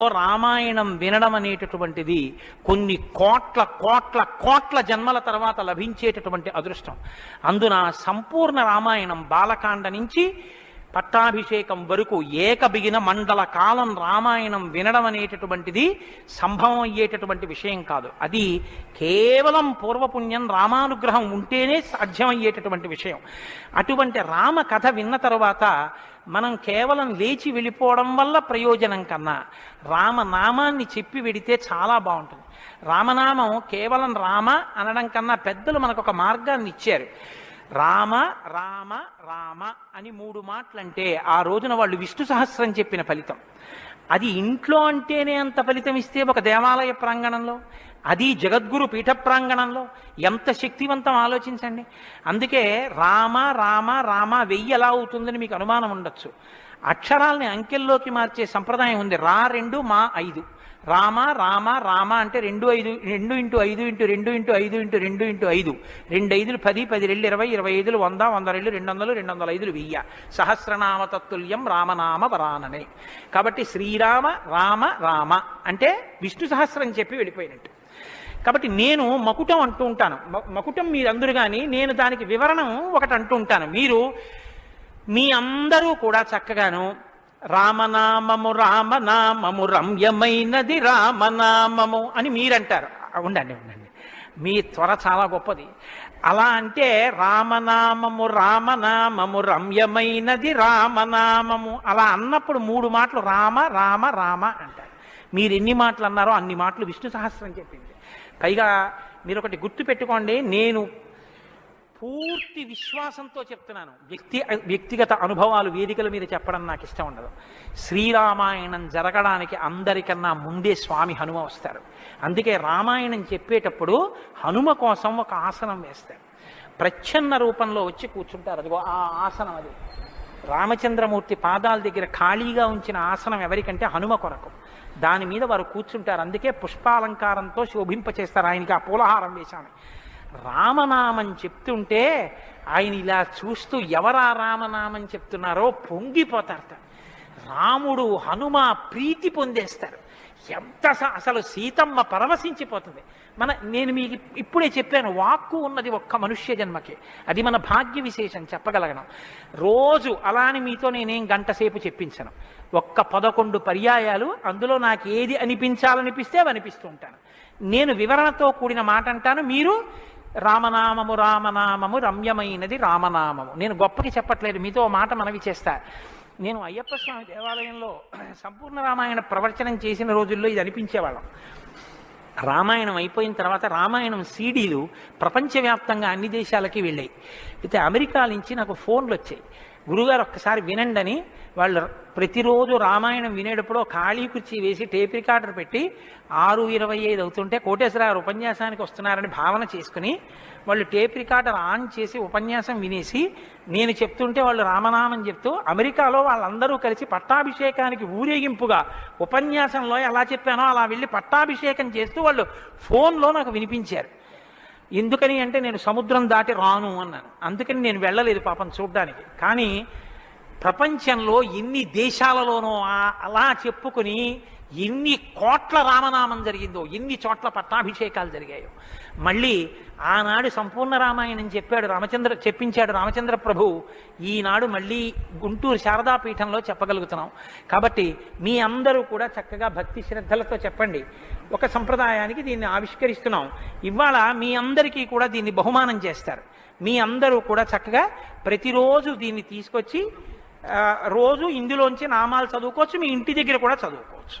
రామాయణం వినడం అనేటటువంటిది కొన్ని కోట్ల కోట్ల కోట్ల జన్మల తర్వాత లభించేటటువంటి అదృష్టం. అందున సంపూర్ణ రామాయణం బాలకాండ నుంచి పట్టాభిషేకం వరకు ఏకబిగిన మండల కాలం రామాయణం వినడం అనేటటువంటిది సంభవం అయ్యేటటువంటి విషయం కాదు. అది కేవలం పూర్వపుణ్యం రామానుగ్రహం ఉంటేనే సాధ్యమయ్యేటటువంటి విషయం. అటువంటి రామ కథ విన్న తర్వాత మనం కేవలం లేచి వెళ్ళిపోవడం వల్ల ప్రయోజనం కన్నా రామనామాన్ని చెప్పి వెడితే చాలా బాగుంటుంది. రామనామం కేవలం రామ అనడం కన్నా పెద్దలు మనకు ఒక మార్గాన్ని ఇచ్చారు. రామ రామ రామ అని మూడు మాటలంటే ఆ రోజున వాళ్ళు విష్ణు సహస్రం చెప్పిన ఫలితం. అది ఇంట్లో అంటేనే అంత ఫలితం ఇస్తే ఒక దేవాలయ ప్రాంగణంలో అది జగద్గురు పీఠ ప్రాంగణంలో ఎంత శక్తివంతం ఆలోచించండి. అందుకే రామ రామ రామ వెయ్యి ఎలా అవుతుందని మీకు అనుమానం ఉండొచ్చు. అక్షరాల్ని అంకెల్లోకి మార్చే సంప్రదాయం ఉంది. రా రెండు మా ఐదు. రామ రామ రామ అంటే రెండు ఐదు రెండు ఇంటూ ఐదు ఇంటూ రెండు ఇంటూ ఐదు ఇంటూ రెండు ఇంటూ ఐదు. రెండు ఐదులు పది పది రెండు ఇరవై ఇరవై ఐదులు వంద వంద రెండు రెండు వందలు రెండు వందల ఐదులు వెయ్య. సహస్రనామ తత్తుల్యం రామనామ వరాననే. కాబట్టి శ్రీరామ రామ రామ అంటే విష్ణు సహస్రం చెప్పి వెళ్ళిపోయినట్టు. కాబట్టి నేను మకుటం అంటూ ఉంటాను. మకుటం మీరందరూ కానీ నేను దానికి వివరణం ఒకటి అంటూ ఉంటాను. మీరు మీ అందరూ కూడా చక్కగాను రామనామము రామనామము రమ్యమైనది రామనామము అని మీరంటారు. ఉండండి ఉండండి. మీ త్వర చాలా గొప్పది. అలా అంటే రామనామము రామనామము రమ్యమైనది రామనామము అలా అన్నప్పుడు మూడు మాటలు రామ రామ రామ అంటారు. మీరు ఎన్ని మాటలు అన్నారో అన్ని మాటలు విష్ణు సహస్రం చెప్పింది. పైగా మీరు ఒకటి గుర్తు పెట్టుకోండి నేను పూర్తి విశ్వాసంతో చెప్తున్నాను. వ్యక్తి వ్యక్తిగత అనుభవాలు వేదికల మీద చెప్పడం నాకు ఇష్టం ఉండదు. శ్రీరామాయణం జరగడానికి అందరికన్నా ముందే స్వామి హనుమ వస్తారు. అందుకే రామాయణం చెప్పేటప్పుడు హనుమ కోసం ఒక ఆసనం వేస్తారు. ప్రచ్ఛన్న రూపంలో వచ్చి కూర్చుంటారు. అదిగో ఆ ఆసనం అది. రామచంద్రమూర్తి పాదాల దగ్గర ఖాళీగా ఉంచిన ఆసనం ఎవరికంటే హనుమ కొరకు. దాని మీద వారు కూర్చుంటారు. అందుకే పుష్పాలంకారంతో శోభింపచేస్తారు ఆయనకి ఆ పూలహారం వేశాను రామనామం చెప్తుంటే ఆయన ఇలా చూస్తూ ఎవరా రామనామం చెప్తున్నారో పొంగిపోతారు రాముడు హనుమ ప్రీతి పొందేస్తారు. ఎంత స- అసలు సీతమ్మ పరవశించిపోతుంది. మన నేను మీకు ఇప్పుడే చెప్పాను వాక్కు ఉన్నది ఒక్క మనుష్య జన్మకి. అది మన భాగ్య విశేషం చెప్పగలగడం రోజు అలాని మీతో నేనేం గంట సేపు చెప్పించను. ఒక్క పదకొండు పర్యాయాలు అందులో నాకు ఏది అనిపించాలనిపిస్తే అవి అనిపిస్తూ ఉంటాను నేను వివరణతో కూడిన మాట అంటాను మీరు రామనామము రామనామము రమ్యమైనది రామనామము. నేను గొప్పకి చెప్పట్లేదు మీతో మాట మనవి చేస్తా. నేను అయ్యప్ప స్వామి దేవాలయంలో సంపూర్ణ రామాయణ ప్రవచనం చేసిన రోజుల్లో ఇది అనిపించేవాళ్ళం. రామాయణం అయిపోయిన తర్వాత రామాయణం సీడీలు ప్రపంచవ్యాప్తంగా అన్ని దేశాలకి వెళ్ళాయి. అయితే అమెరికా నుంచి నాకు ఫోన్లు వచ్చాయి. గురుగారు ఒక్కసారి వినండి అని వాళ్ళు ప్రతిరోజు రామాయణం వినేటప్పుడు ఖాళీ కుర్చీ వేసి టేప్ రికార్డర్ పెట్టి ఆరు ఇరవై ఐదు అవుతుంటే కోటేశ్వరరావు ఉపన్యాసానికి వస్తున్నారని భావన చేసుకుని వాళ్ళు టేప్ రికార్డర్ ఆన్ చేసి ఉపన్యాసం వినేసి నేను చెప్తుంటే వాళ్ళు రామనామం చెప్తూ అమెరికాలో వాళ్ళందరూ కలిసి పట్టాభిషేకానికి ఊరేగింపుగా ఉపన్యాసంలో ఎలా చెప్పానో అలా వెళ్ళి పట్టాభిషేకం చేస్తూ వాళ్ళు ఫోన్లో నాకు వినిపించారు. ఎందుకని అంటే నేను సముద్రం దాటి రాను అన్నాను. అందుకని నేను వెళ్ళలేదు పాపం చూడ్డానికి. కానీ ప్రపంచంలో ఎన్ని దేశాలలోనో అలా చెప్పుకుని ఎన్ని కోట్ల రామనామం జరిగిందో ఎన్ని చోట్ల పట్టాభిషేకాలు జరిగాయో. మళ్ళీ ఆనాడు సంపూర్ణ రామాయణం చెప్పాడు రామచంద్ర చెప్పించాడు రామచంద్ర ప్రభు. ఈనాడు మళ్ళీ గుంటూరు శారదాపీఠంలో చెప్పగలుగుతున్నాం. కాబట్టి మీ అందరూ కూడా చక్కగా భక్తి శ్రద్ధలతో చెప్పండి. ఒక సంప్రదాయానికి దీన్ని ఆవిష్కరిస్తున్నాం. ఇవాళ మీ అందరికీ కూడా దీన్ని బహుమానం చేస్తారు. మీ అందరూ కూడా చక్కగా ప్రతిరోజు దీన్ని తీసుకొచ్చి రోజు ఇందులోంచి నామాలు చదువుకోవచ్చు మీ ఇంటి దగ్గర కూడా చదువుకోవచ్చు.